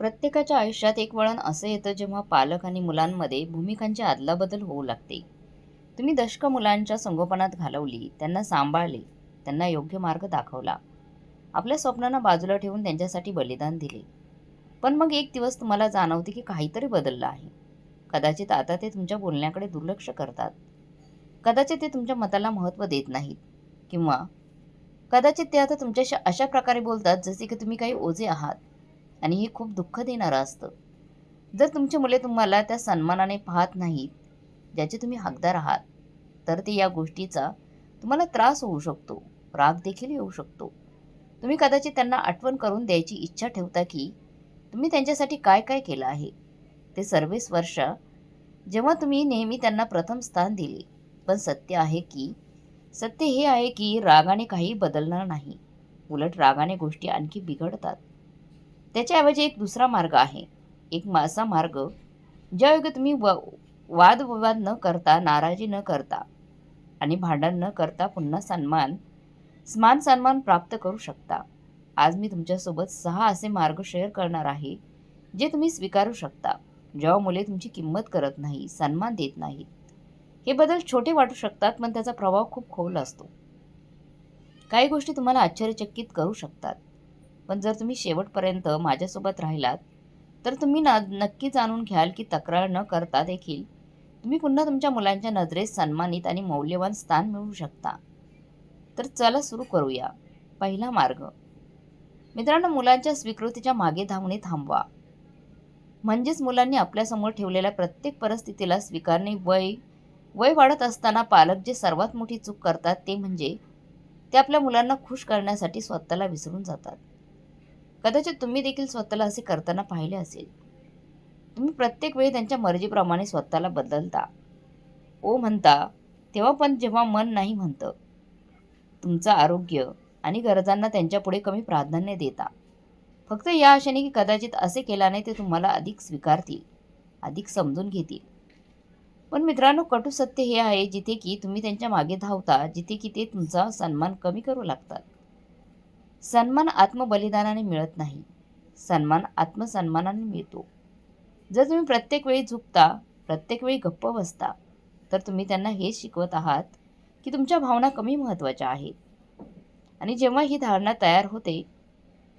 प्रत्येकाच्या आयुष्यात एक वळण असं येतं जेव्हा पालक आणि मुलांमध्ये भूमिकांची अदलाबदल होऊ लागते. तुम्ही दशक मुलांच्या संगोपनात घालवली त्यांना सांभाळले त्यांना योग्य मार्ग दाखवला. आपल्या स्वप्नांना बाजूला ठेवून त्यांच्यासाठी बलिदान दिले. पण मग एक दिवस तुम्हाला जाणवते की काहीतरी बदललं आहे. कदाचित आता ते तुमच्या बोलण्याकडे दुर्लक्ष करतात. कदाचित ते तुमच्या मताला महत्त्व देत नाहीत. किंवा कदाचित ते आता तुमच्याशी अशा प्रकारे बोलतात जसे की तुम्ही काही ओझे आहात. आणि हे खूप दुःख देणारं असतं. जर तुमची मुले तुम्हाला त्या सन्मानाने पाहत नाहीत ज्याचे तुम्ही हकदार आहात तर ते या गोष्टीचा तुम्हाला त्रास होऊ शकतो राग देखील येऊ शकतो. तुम्ही कदाचित त्यांना आठवण करून द्यायची इच्छा ठेवता की तुम्ही त्यांच्यासाठी काय काय केलं आहे. ते सर्वेस वर्ष जेव्हा तुम्ही नेहमी त्यांना प्रथम स्थान दिले पण सत्य आहे की सत्य हे आहे की रागाने काही बदलणार नाही. उलट रागाने गोष्टी आणखी बिघडतात. त्याच्याऐवजी एक दुसरा मार्ग आहे. एक असा मार्ग. ज्यायोगे तुम्ही व वादविवाद न करता नाराजी न करता आणि भांडण न करता पुन्हा सन्मान स्मान सन्मान प्राप्त करू शकता. आज मी तुमच्यासोबत सहा असे मार्ग शेअर करणार आहे जे तुम्ही स्वीकारू शकता. जेव्हा मुले तुमची किंमत करत नाही सन्मान देत नाहीत. हे बदल छोटे वाटू शकतात पण त्याचा प्रभाव खूप खोल असतो. काही गोष्टी तुम्हाला आश्चर्यचकित करू शकतात. पण जर तुम्ही शेवटपर्यंत माझ्यासोबत राहिलात तर तुम्ही ना नक्की जाणून घ्याल की तक्रार न करता देखील तुम्ही पुन्हा तुमच्या मुलांच्या नजरेत सन्मानित आणि मौल्यवान स्थान मिळवू शकता. तर चला सुरू करूया. पहिला मार्ग. मित्रांनो मुलांच्या स्वीकृतीच्या मागे धावणे थांबवा. म्हणजेच मुलांनी आपल्यासमोर ठेवलेल्या प्रत्येक परिस्थितीला स्वीकारणे वय वय वाढत असताना पालक जे सर्वात मोठी चूक करतात ते म्हणजे ते आपल्या मुलांना खुश करण्यासाठी स्वतःला विसरून जातात. कदाचित तुम्ही देखील स्वतःला असे करताना पाहिले असेल. तुम्ही प्रत्येक वेळी त्यांच्या मर्जीप्रमाणे स्वतःला बदलता. ओ म्हणता तेव्हा पण जेव्हा मन नाही म्हणतं. तुमचं आरोग्य आणि गरजांना त्यांच्यापुढे कमी प्राधान्य देता. फक्त या आशेने की कदाचित असे केल्याने ते तुम्हाला अधिक स्वीकारतील अधिक समजून घेतील. पण मित्रांनो कटू सत्य हे आहे जिथे की तुम्ही त्यांच्या मागे धावता जिथे की ते तुमचा सन्मान कमी करू लागतात. सन्मान आत्मबलिदानाने मिळत नाही. सन्मान आत्मसन्मानाने मिळतो. जर तुम्ही प्रत्येक वेळी झुकता प्रत्येक वेळी गप्प बसता तर तुम्ही त्यांना हेच शिकवत आहात की तुमच्या भावना कमी महत्त्वाच्या आहेत. आणि जेव्हा ही धारणा तयार होते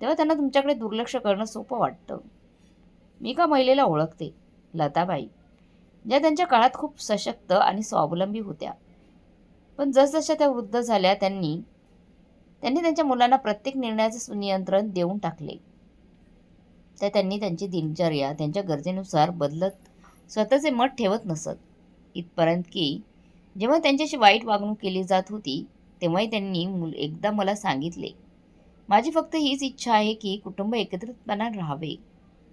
तेव्हा त्यांना तुमच्याकडे दुर्लक्ष करणं सोपं वाटतं. मी एका महिलेला ओळखते लताबाई. ज्या त्यांच्या काळात खूप सशक्त आणि स्वावलंबी होत्या. पण जसजशा त्या वृद्ध झाल्या त्यांनी त्यांनी त्यांच्या मुलांना प्रत्येक निर्णयाचं नियंत्रण देऊन टाकले. तर त्यांनी त्यांची दिनचर्या त्यांच्या गरजेनुसार बदलत स्वतःचे मत ठेवत नसत. इथपर्यंत की जेव्हा त्यांच्याशी वाईट वागणूक केली जात होती तेव्हाही त्यांनी मुल एकदा मला सांगितले माझी फक्त हीच इच्छा आहे की कुटुंब एकत्रितपणा राहावे.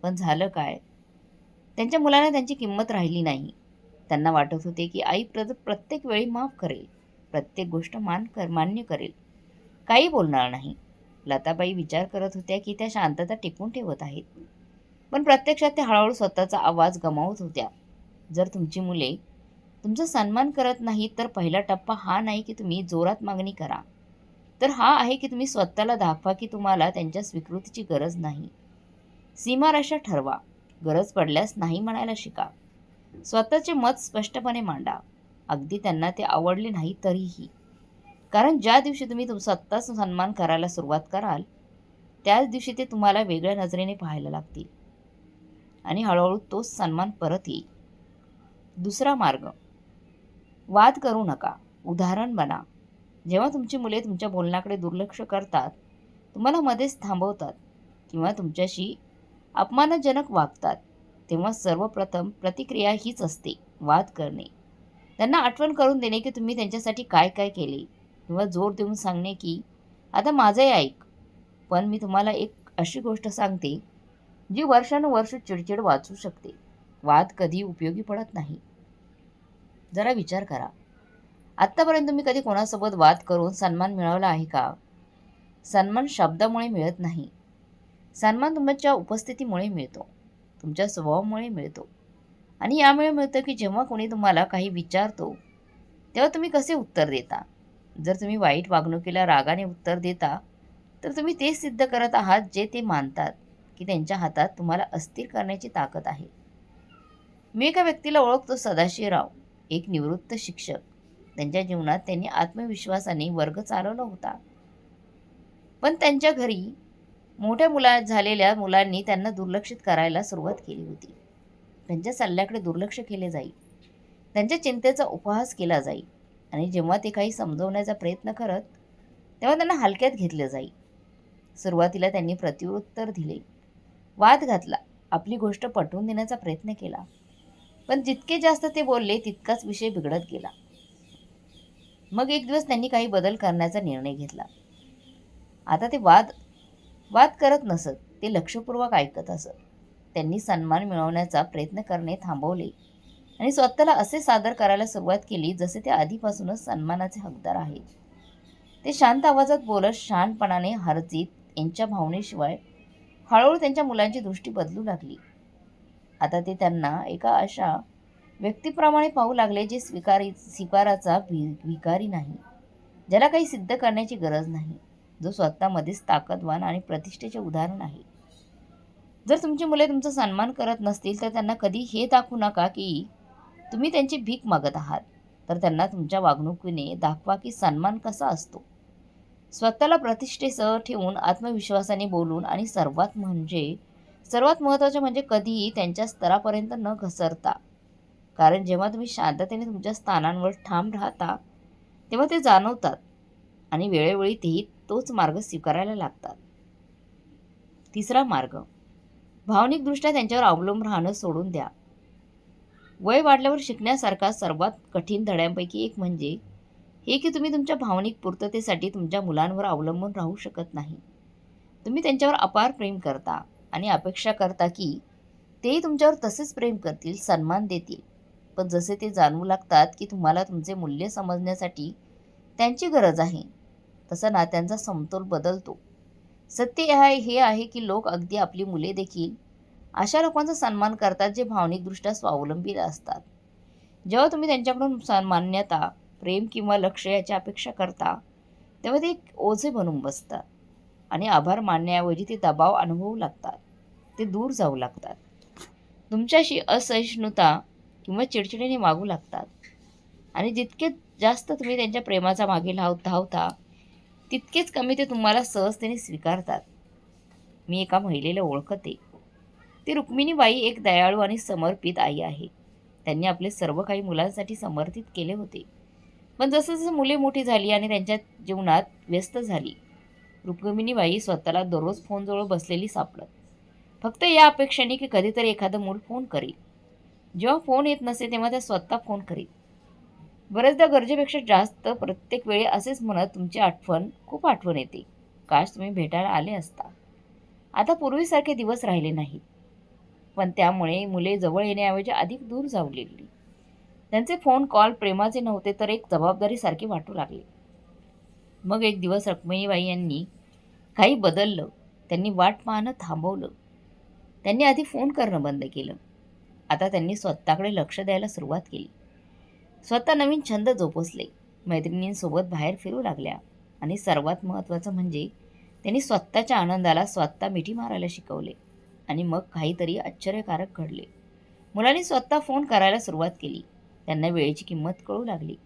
पण झालं काय? त्यांच्या मुलांना त्यांची किंमत राहिली नाही. त्यांना वाटत होते की आई प्र प्रत्येक वेळी माफ करेल. प्रत्येक गोष्ट मान कर मान्य करेल. काही बोलणार नाही. लताबाई विचार करत होत्या की त्या शांतता टिकून ठेवत आहेत. पण प्रत्यक्षात त्या हळूहळू स्वतःचा आवाज गमावत होत्या. जर तुमची मुले तुमचा सन्मान करत नाहीत तर पहिला टप्पा हा नाही की तुम्ही जोरात मागणी करा. तर हा आहे की तुम्ही स्वतःला दाखवा की तुम्हाला त्यांच्या स्वीकृतीची गरज नाही. सीमारेषा ठरवा. गरज पडल्यास नाही म्हणायला शिका. स्वतःचे मत स्पष्टपणे मांडा. अगदी त्यांना ते आवडले नाही तरीही. कारण ज्या दिवशी तुम्ही तुमचा आत्ताच सन्मान करायला सुरुवात कराल त्याच दिवशी ते तुम्हाला वेगळ्या नजरेने पाहायला लागतील. आणि हळूहळू तोच सन्मान परत येईल. दुसरा मार्ग. वाद करू नका. उदाहरण बना. जेव्हा तुमची मुले तुमच्या बोलण्याकडे दुर्लक्ष करतात तुम्हाला मध्येच थांबवतात किंवा तुमच्याशी अपमानजनक वागतात तेव्हा सर्वप्रथम प्रतिक्रिया हीच असते वाद करणे. त्यांना आठवण करून देणे की तुम्ही त्यांच्यासाठी काय काय केले. किंवा जोर देऊन सांगणे की आता माझंही ऐक पण मी तुम्हाला एक अशी गोष्ट सांगते जी वर्षानुवर्ष चिडचिड वाचू शकते. वाद कधी उपयोगी पडत नाही. जरा विचार करा. आत्तापर्यंत तुम्ही कधी कोणासोबत वाद करून सन्मान मिळवला आहे का? सन्मान शब्दामुळे मिळत नाही. सन्मान तुमच्या उपस्थितीमुळे मिळतो तुमच्या स्वभावामुळे मिळतो. आणि यामुळे मिळतं की जेव्हा कोणी तुम्हाला काही विचारतो तेव्हा तुम्ही कसे उत्तर देता? जर तुम्ही वाईट वागणुकीला रागाने उत्तर देता तर तुम्ही तेच सिद्ध करत आहात जे ते मानतात की त्यांच्या हातात तुम्हाला अस्थिर करण्याची ताकद आहे. मी एका व्यक्तीला ओळखतो सदाशिवराव एक निवृत्त शिक्षक. त्यांच्या जीवनात त्यांनी आत्मविश्वासाने वर्ग चालवला होता. पण त्यांच्या घरी मोठ्या मुला झालेल्या मुलांनी त्यांना दुर्लक्षित करायला सुरुवात केली होती. त्यांच्या सल्ल्याकडे दुर्लक्ष केले जाई. त्यांच्या चिंतेचा उपहास केला जाई. आणि जेव्हा ते काही समजवण्याचा प्रयत्न करत तेव्हा त्यांना हलक्यात घेतलं जाई. सुरुवातीला त्यांनी प्रत्युत्तर दिले. वाद घातला. आपली गोष्ट पटवून देण्याचा प्रयत्न केला. पण जितके जास्त ते बोलले तितकाच विषय बिघडत गेला. मग एक दिवस त्यांनी काही बदल करण्याचा निर्णय घेतला. आता ते वाद वाद करत नसत ते लक्षपूर्वक ऐकत असत. त्यांनी सन्मान मिळवण्याचा प्रयत्न करणे थांबवले. आणि स्वतःला असे सादर करायला सुरुवात केली जसे ते आधीपासूनच सन्मानाचे हकदार आहेत. ते शांत आवाजात बोलत शहाणपणाने हरजीत यांच्या भावनेशिवाय हळूहळू त्यांच्या मुलांची दृष्टी बदलू लागली. आता ते त्यांना एका अशा व्यक्तीप्रमाणे पाहू लागले जे स्वीकारी स्वीकाराचा भि भिकारी नाही ज्याला काही सिद्ध करण्याची गरज नाही जो स्वतःमध्येच ताकदवान आणि प्रतिष्ठेचे उदाहरण आहे. जर तुमची मुले तुमचा सन्मान करत नसतील तर त्यांना कधी हे दाखवू नका की तुम्ही त्यांची भीक मागत आहात तर त्यांना तुमच्या वागणुकीने दाखवा की सन्मान कसा असतो. स्वतःला प्रतिष्ठेसह ठेवून आत्मविश्वासाने बोलून आणि सर्वात म्हणजे सर्वात महत्त्वाचे म्हणजे कधीही त्यांच्या स्तरापर्यंत न घसरता. कारण जेव्हा तुम्ही शांततेने तुमच्या स्थानांवर ठाम राहता तेव्हा ते जाणवतात आणि वेळोवेळी तेही तोच मार्ग स्वीकारायला लागतात. तिसरा मार्ग. भावनिकदृष्ट्या त्यांच्यावर अवलंबून राहणं सोडून द्या. वय वाढल्यावर शिकण्यासारखा सर्वात कठीण धड्यांपैकी एक म्हणजे हे की तुम्ही तुमच्या भावनिक पूर्ततेसाठी तुमच्या मुलांवर अवलंबून राहू शकत नाही. तुम्ही त्यांच्यावर अपार प्रेम करता आणि अपेक्षा करता की तेही तुमच्यावर तसेच प्रेम करतील सन्मान देतील. पण जसे ते जाणवू लागतात की तुम्हाला तुमचे मूल्य समजण्यासाठी त्यांची गरज आहे तसा नात्यांचा समतोल बदलतो. सत्य आहे हे आहे की लोक अगदी आपली मुले देखील अशा लोकांचा सन्मान करतात जे भावनिकदृष्ट्या स्वावलंबी असतात. जेव्हा तुम्ही त्यांच्याकडून मान्यता प्रेम किंवा लक्ष याची अपेक्षा करता तेव्हा ते एक ओझे बनून बसतात आणि आभार मानण्याऐवजी ते दबाव अनुभवू लागतात. ते दूर जाऊ लागतात. तुमच्याशी असहिष्णुता किंवा चिडचिडीने मागू लागतात. आणि जितके जास्त तुम्ही त्यांच्या प्रेमाचा मागे लाव धावता तितकेच कमी ते तुम्हाला सहजतेने स्वीकारतात. मी एका महिलेला ओळखते. ती रुक्मिणीबाई एक दयाळू आणि समर्पित आई आहे. त्यांनी आपले सर्व काही मुलांसाठी समर्पित केले होते. पण जसं जसं मुले मोठी झाली आणि त्यांच्या जीवनात व्यस्त झाली रुक्मिणीबाई स्वतःला दररोज फोनजवळ बसलेली सापडत. फक्त या अपेक्षेने की कधीतरी एखादं मूल फोन करील. जेव्हा फोन येत नसे तेव्हा त्या स्वतः फोन करीत बऱ्याचदा गरजेपेक्षा जास्त प्रत्येक वेळी असेच म्हणत तुमची आठवण खूप आठवण येते. काश तुम्ही भेटायला आले असता. आता पूर्वीसारखे दिवस राहिले नाहीत. पण त्यामुळे मुले जवळ येण्याऐवजी अधिक दूर जाऊ लागली. त्यांचे फोन कॉल प्रेमाचे नव्हते तर एक जबाबदारीसारखे वाटू लागले. मग एक दिवस रक्मिणीबाई यांनी काही बदललं त्यांनी वाट पाहणं थांबवलं. त्यांनी आधी फोन करणं बंद केलं. आता त्यांनी स्वतःकडे लक्ष द्यायला सुरुवात केली. स्वतः नवीन छंद जोपासले. मैत्रिणींसोबत बाहेर फिरू लागल्या आणि सर्वात महत्त्वाचं म्हणजे त्यांनी स्वतःच्या आनंदाला स्वतः मिठी मारायला शिकवले. आणि मग काहीतरी आश्चर्यकारक घडले. मुलांनी स्वतः फोन करायला सुरुवात केली. त्यांना वेळेची किंमत कळू लागली.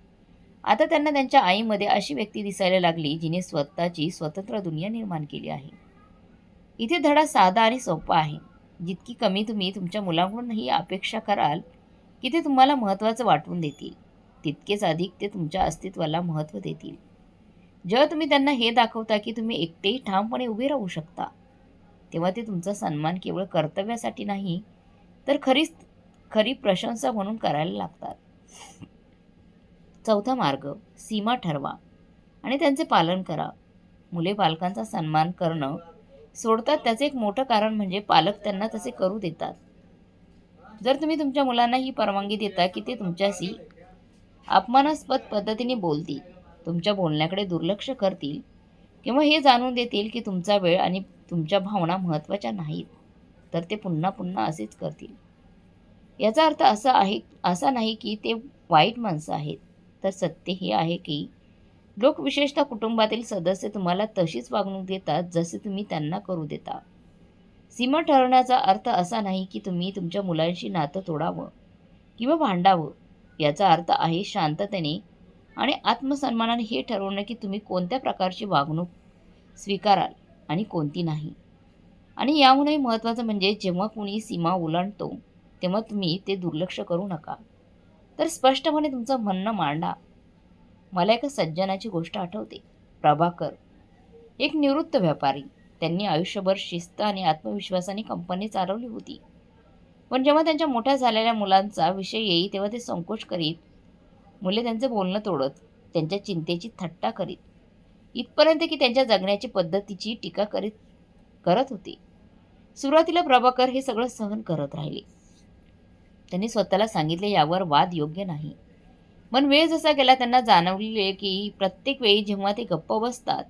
आता त्यांना त्यांच्या आईमध्ये अशी व्यक्ती दिसायला लागली जिने स्वतःची स्वतंत्र दुनिया निर्माण केली आहे. इथे धडा साधा आणि सोपा आहे. जितकी कमी तुम्ही तुमच्या मुलांकडून ही अपेक्षा कराल की ते तुम्हाला महत्त्वाचं वाटवून देतील. तितकेच अधिक ते तुमच्या अस्तित्वाला महत्त्व देतील. जेव्हा तुम्ही त्यांना हे दाखवता की तुम्ही एकटेही ठामपणे उभे राहू शकता तेव्हा ते तुमचा सन्मान केवळ कर्तव्यासाठी नाही तर खरीच खरी प्रशंसा म्हणून करायला लागतात. चौथा मार्ग सीमा ठरवा आणि त्यांचे पालन करा. मुले पालकांचा सन्मान करणं सोडतात त्याचे एक मोठं कारण म्हणजे पालक त्यांना तसे करू देतात. जर तुम्ही तुमच्या मुलांना ही परवानगी देता की ते तुमच्याशी अपमानास्पद पद्धतीने बोलतील तुमच्या बोलण्याकडे दुर्लक्ष करतील किंवा हे जाणून देतील की तुमचा वेळ आणि तुमच्या भावना महत्त्वाच्या नाहीत तर ते पुन्हा पुन्हा असेच करतील. याचा अर्थ असा आहे असा नाही की ते वाईट माणसं आहेत तर सत्य हे आहे की लोक विशेषतः कुटुंबातील सदस्य तुम्हाला तशीच वागणूक देतात जसे तुम्ही त्यांना करू देता. सीमा ठरवण्याचा अर्थ असा नाही की तुम्ही तुमच्या मुलांशी नातं तोडावं किंवा भांडावं याचा अर्थ आहे शांततेने आणि आत्मसन्मानाने हे ठरवणं की तुम्ही कोणत्या प्रकारची वागणूक स्वीकाराल आणि कोणती नाही. आणि याहूनही महत्त्वाचं म्हणजे जेव्हा कुणी सीमा ओलांडतो तेव्हा तुम्ही ते दुर्लक्ष करू नका. तर स्पष्टपणे तुमचं म्हणणं मांडा. मला एका सज्जनाची गोष्ट आठवते. प्रभाकर एक निवृत्त व्यापारी. त्यांनी आयुष्यभर शिस्त आणि आत्मविश्वासाने कंपनी चालवली होती. पण जेव्हा त्यांच्या मोठ्या झालेल्या मुलांचा विषय येई तेव्हा ते संकोच करीत मुले त्यांचं बोलणं तोडत त्यांच्या चिंतेची थट्टा करीत. इथपर्यंत की त्यांच्या जगण्याची पद्धतीची टीका करीत करत होती. सुरुवातीला प्रभाकर हे सगळं सहन करत राहिले. त्यांनी स्वतःला सांगितले यावर वाद योग्य नाही. पण वेळ जसा गेला त्यांना जाणवले की प्रत्येक वेळी जेव्हा ते गप्प बसतात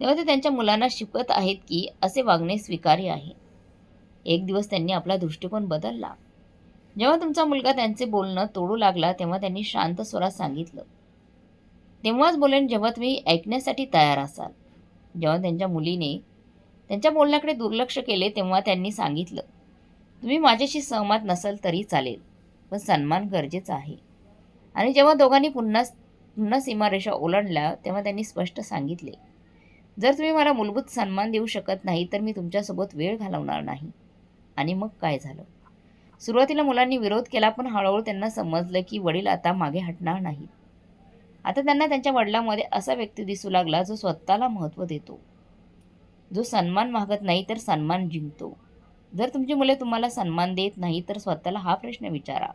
तेव्हा ते त्यांच्या मुलांना शिकवत आहेत की असे वागणे स्वीकार्य आहे. एक दिवस त्यांनी आपला दृष्टिकोन बदलला. जेव्हा तुमचा मुलगा त्यांचे बोलणं तोडू लागला तेव्हा त्यांनी शांत स्वरात सांगितलं. तेव्हाच बोलेन जेव्हा तुम्ही ऐकण्यासाठी तयार असाल. जेव्हा त्यांच्या मुलीने त्यांच्या बोलण्याकडे दुर्लक्ष केले तेव्हा त्यांनी सांगितलं तुम्ही माझ्याशी सहमत नसाल तरी चालेल पण सन्मान गरजेचा आहे. आणि जेव्हा दोघांनी पुन्हा पुन्हा सीमारेषा ओलांडल्या तेव्हा त्यांनी स्पष्ट सांगितले जर तुम्ही मला मूलभूत सन्मान देऊ शकत नाही तर मी तुमच्यासोबत वेळ घालवणार नाही. आणि मग काय झालं? सुरुवातीला मुलांनी विरोध केला पण हळूहळू त्यांना समजलं की वडील आता मागे हटणार नाहीत. आता त्यांना त्यांच्या वडिलांमध्ये असा व्यक्ती दिसू लागला जो स्वतःला महत्त्व देतो. जो सन्मान मागत नाही तर सन्मान जिंकतो. जर तुमची मुले तुम्हाला सन्मान देत नाही तर स्वतःला हा प्रश्न विचारा.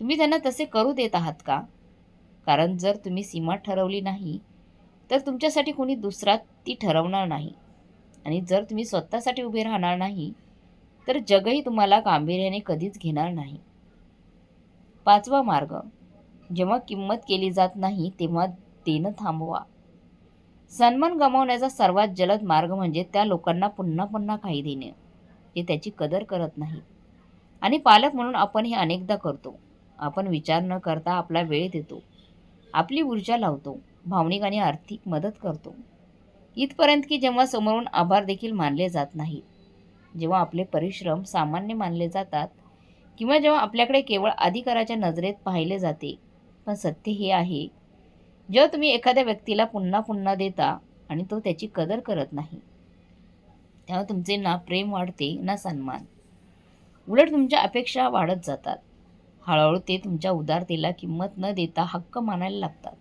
तुम्ही त्यांना तसे करू देत आहात का? कारण जर तुम्ही सीमा ठरवली नाही तर तुमच्यासाठी कोणी दुसरा ती ठरवणार नाही. आणि जर तुम्ही स्वतःसाठी उभे राहणार नाही तर जगही तुम्हाला गांभीर्याने कधीच घेणार नाही. पाचवा मार्ग. जेव्हा किंमत केली जात नाही तेव्हा देणं थांबवा. सन्मान गमावण्याचा सर्वात जलद मार्ग म्हणजे त्या लोकांना पुन्हा पुन्हा काही देणे जे त्याची कदर करत नाही. आणि पालक म्हणून आपण हे अनेकदा करतो. आपण विचार न करता आपला वेळ देतो. आपली ऊर्जा लावतो. भावनिक आणि आर्थिक मदत करतो. इथपर्यंत की जेव्हा समोरून आभार देखील मानले जात नाहीत जेव्हा आपले परिश्रम सामान्य मानले जातात किंवा जेव्हा आपल्याकडे केवळ अधिकाराच्या नजरेत पाहिले जाते पण सत्य हे आहे. जेव्हा तुम्ही एखाद्या व्यक्तीला पुन्हा पुन्हा देता आणि तो त्याची कदर करत नाही तेव्हा तुमचे ना प्रेम वाढते ना सन्मान. उलट तुमच्या अपेक्षा वाढत जातात. हळूहळू ते तुमच्या उदारतेला किंमत न देता हक्क मानायला लागतात.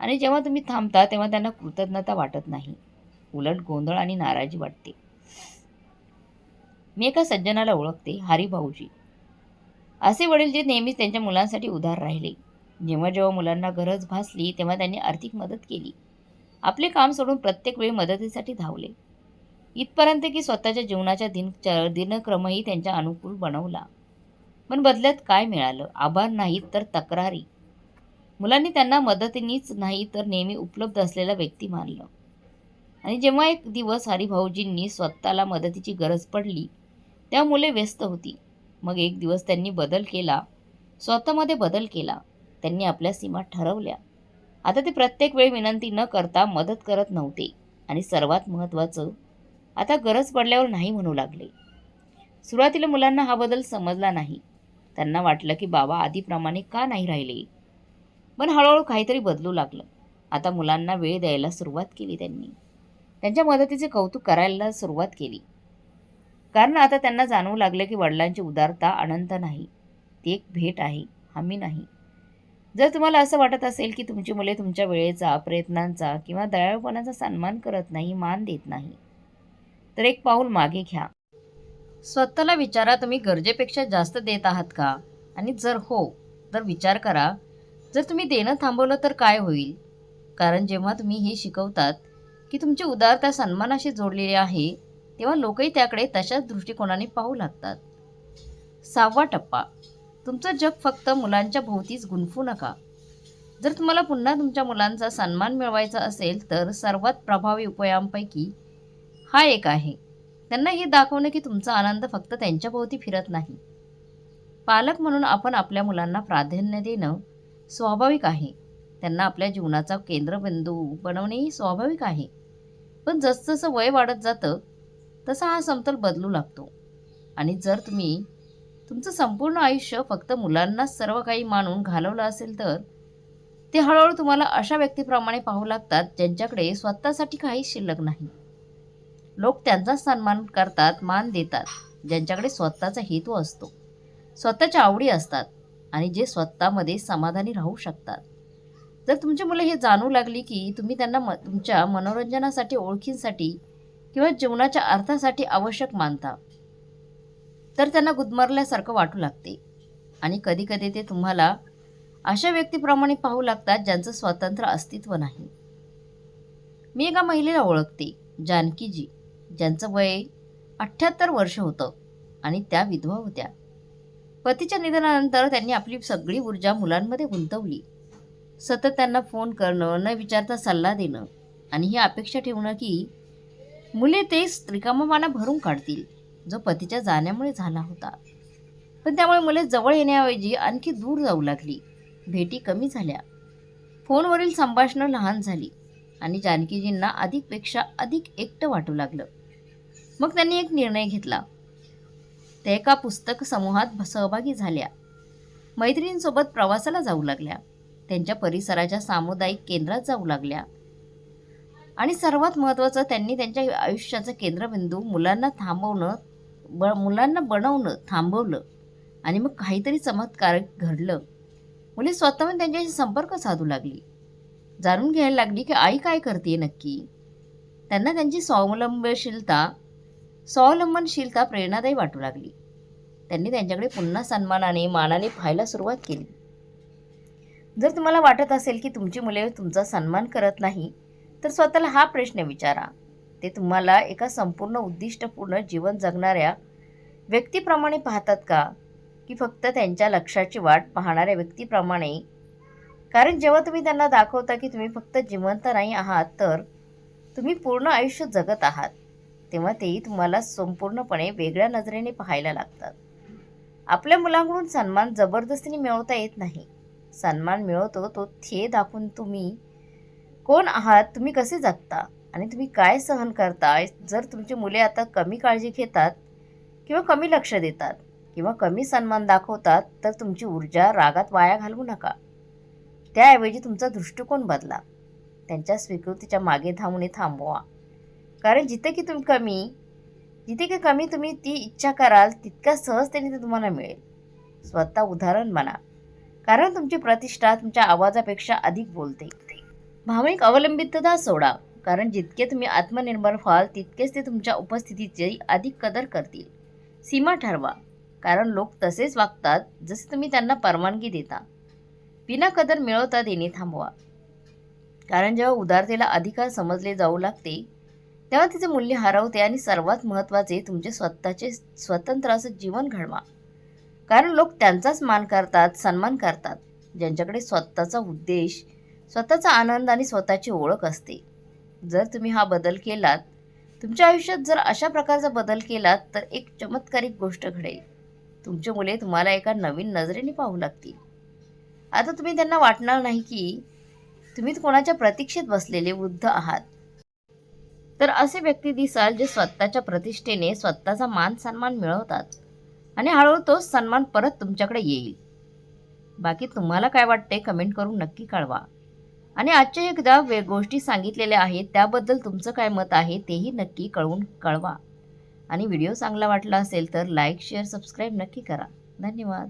आणि जेव्हा तुम्ही थांबता तेव्हा त्यांना कृतज्ञता वाटत नाही. उलट गोंधळ आणि नाराजी वाटते. मी एका सज्जनाला ओळखते हरिभाऊजी. असे वडील जे नेहमीच त्यांच्या मुलांसाठी उधार राहिले. जेव्हा जेव्हा मुलांना गरज भासली तेव्हा त्यांनी आर्थिक मदत केली. आपले काम सोडून प्रत्येक वेळी मदतीसाठी धावले. इथपर्यंत की स्वतःच्या जीवनाच्या दिन दिनक्रमही त्यांच्या अनुकूल बनवला. पण बदल्यात काय मिळालं? आभार नाहीत तर तक्रारी. मुलांनी त्यांना मदतीनीच नाही तर नेहमी उपलब्ध असलेला व्यक्ती मानलं. आणि जेव्हा एक दिवस हरिभाऊजींनी स्वतःला मदतीची गरज पडली त्यामुळे मुले व्यस्त होती. मग एक दिवस त्यांनी बदल केला. स्वतःमध्ये बदल केला. त्यांनी आपल्या सीमा ठरवल्या. आता ते प्रत्येक वेळी विनंती न करता मदत करत नव्हते. आणि सर्वात महत्त्वाचं आता गरज पडल्यावर नाही म्हणू लागले. सुरुवातीला मुलांना हा बदल समजला नाही. त्यांना वाटलं की बाबा आधीप्रमाणे का नाही राहिले? पण हळूहळू काहीतरी बदलू लागलं. आता मुलांना वेळ द्यायला सुरुवात केली त्यांनी. त्यांच्या मदतीचे कौतुक करायला सुरुवात केली. कारण आता त्यांना जाणवू लागलं की वडिलांची उदारता अनंत नाही. ती एक भेट आहे हमी नाही. जर तुम्हाला असं वाटत असेल की तुमची मुले तुमच्या वेळेचा प्रयत्नांचा किंवा दयाळूपणाचा सन्मान करत नाही मान देत नाही तर एक पाऊल मागे घ्या. स्वतःला विचारा तुम्ही गरजेपेक्षा जास्त देत आहात का? आणि जर हो तर विचार करा जर तुम्ही देणं थांबवलं तर काय होईल? कारण जेव्हा तुम्ही हे शिकवतात की तुमची उदारता सन्मानाशी जोडलेली आहे तेव्हा लोकही त्याकडे तशाच दृष्टिकोनाने पाहू लागतात. सहावा टप्पा. तुमचं जग फक्त मुलांच्या भोवतीच गुंफू नका. जर तुम्हाला पुन्हा तुमच्या मुलांचा सन्मान मिळवायचा असेल तर सर्वात प्रभावी उपायांपैकी हा एक आहे. त्यांना हे दाखवणं की तुमचा आनंद फक्त त्यांच्याभोवती फिरत नाही. पालक म्हणून आपण आपल्या मुलांना प्राधान्य देणं स्वाभाविक आहे. त्यांना आपल्या जीवनाचा केंद्रबिंदू बनवणेही स्वाभाविक आहे. पण जसजसं वय वाढत जातं तसा हा समतोल बदलू लागतो. आणि जर तुम्ही तुमचं संपूर्ण आयुष्य फक्त मुलांनाच सर्व काही मानून घालवलं असेल तर ते हळूहळू तुम्हाला अशा व्यक्तीप्रमाणे पाहू लागतात ज्यांच्याकडे स्वतःसाठी काही शिल्लक नाही. लोक त्यांचा सन्मान करतात मान देतात ज्यांच्याकडे स्वतःचा हेतू असतो. स्वतःच्या आवडी असतात आणि जे स्वतःमध्ये समाधानी राहू शकतात. जर तुमची मुलं हे जाणू लागली की तुम्ही त्यांना म तुमच्या मनोरंजनासाठी ओळखींसाठी किंवा जीवनाच्या अर्थासाठी आवश्यक मानता. तर त्यांना गुदमरल्यासारखं वाटू लागते. आणि कधीकधी ते तुम्हाला अशा व्यक्तीप्रमाणे पाहू लागतात ज्यांचं स्वतंत्र अस्तित्व नाही. मी एका महिलेला ओळखते जानकीजी ज्यांचं वय अठ्ठ्याहत्तर वर्ष होतं आणि त्या विधवा होत्या. पतीच्या निधनानंतर त्यांनी आपली सगळी ऊर्जा मुलांमध्ये गुंतवली. सतत त्यांना फोन करणं न विचारता सल्ला देणं आणि ही अपेक्षा ठेवणं की मुले ते रिकामापाना भरून काढतील. जो पतीच्या जाण्यामुळे झाला होता. पण त्यामुळे मुले जवळ येण्याऐवजी आणखी दूर जाऊ लागली. भेटी कमी झाल्या. फोनवरील संभाषणं लहान झाली आणि जानकीजींना अधिकपेक्षा अधिक एकटं वाटू लागलं. मग त्यांनी एक निर्णय घेतला. त्या एका पुस्तक समूहात सहभागी झाल्या. मैत्रिणींसोबत प्रवासाला जाऊ लागल्या. त्यांच्या परिसराच्या सामुदायिक केंद्रात जाऊ लागल्या. आणि सर्वात महत्त्वाचं त्यांनी त्यांच्या आयुष्याचं केंद्रबिंदू मुलांना थांबवणं ब मुलांना बनवणं थांबवलं. आणि मग काहीतरी चमत्कारक घडलं. मुले स्वतःहून त्यांच्याशी संपर्क साधू लागली. जाणून घ्यायला लागली की आई काय करते नक्की? त्यांना त्यांची स्वावलंबशीलता स्वावलंबनशीलता प्रेरणादायी वाटू लागली. त्यांनी त्यांच्याकडे पुन्हा सन्मानाने मानाने पाहायला सुरुवात केली. जर तुम्हाला वाटत असेल की तुमची मुले तुमचा सन्मान करत नाही तर स्वतःला हा प्रश्न विचारा. ते तुम्हाला एका संपूर्ण उद्दिष्टपूर्ण जीवन जगणाऱ्या व्यक्तीप्रमाणे पाहतात का? की फक्त त्यांच्या लक्षाची वाट पाहणाऱ्या व्यक्तीप्रमाणे? कारण जेव्हा तुम्ही त्यांना दाखवता की तुम्ही फक्त जिवंत नाही आहात तर तुम्ही पूर्ण आयुष्य जगत आहात. तेव्हा तेही तुम्हाला संपूर्णपणे वेगळ्या नजरेने पाहायला लागतात. आपल्या मुलांकडून सन्मान जबरदस्तीने मिळवता येत नाही. सन्मान मिळवतो तो थे दाखवून तुम्ही कोण आहात? तुम्ही कसे जगता? आणि तुम्ही काय सहन करताय? जर तुमची मुले आता कमी काळजी घेतात किंवा कमी लक्ष देतात किंवा कमी सन्मान दाखवतात तर तुमची ऊर्जा रागात वाया घालवू नका. त्याऐवजी तुमचा दृष्टिकोन बदला. त्यांच्या स्वीकृतीच्या मागे धावणे थांबवा. कारण जिथे की तुम्ही कमी जिथे की कमी तुम्ही ती इच्छा कराल तितक्या सहजतेने ते तुम्हाला मिळेल. स्वतः उदाहरण बना कारण तुमची प्रतिष्ठा तुमच्या आवाजापेक्षा अधिक बोलते. भावनिक अवलंबितता सोडा. कारण जितके तुम्ही आत्मनिर्भर व्हाल तितकेच ते तुमच्या उपस्थितीची अधिक कदर करतील. सीमा ठरवा. कारण लोक तसेच वागतात जसे तुम्ही त्यांना परवानगी देता. विना कदर मिळवता देणे थांबवा. कारण जेव्हा उदारतेला अधिकार समजले जाऊ लागते तेव्हा तिचे मूल्य हरवते आणि सर्वात महत्त्वाचे तुमचे स्वतःचे स्वतंत्र असं जीवन घडवा. कारण लोक त्यांचाच मान करतात सन्मान करतात. ज्यांच्याकडे स्वतःचा उद्देश स्वतःचा आनंद आणि स्वतःची ओळख असते. जर तुम्ही हा बदल केलात तुमच्या आयुष्यात जर अशा प्रकारचा बदल केलात तर एक चमत्कारिक गोष्ट घडेल. तुमची मुले तुम्हाला एका नवीन नजरेने पाहू लागतील. आता तुम्ही त्यांना वाटणार नाही की तुम्ही कोणाच्या प्रतीक्षेत बसलेले वृद्ध आहात. तर असे व्यक्ती दिसाल जे स्वतःच्या प्रतिष्ठेने स्वतःचा मान सन्मान मिळवतात आणि हळूहळू तोच सन्मान परत तुमच्याकडे येईल. बाकी तुम्हाला काय वाटते कमेंट करून नक्की कळवा. आणि आजच्या एकदा वे गोष्टी सांगितलेल्या आहेत त्याबद्दल तुमचं काय मत आहे तेही नक्की कळवून कळवा. आणि व्हिडिओ चांगला वाटला असेल तर लाईक शेअर सबस्क्राईब नक्की करा. धन्यवाद.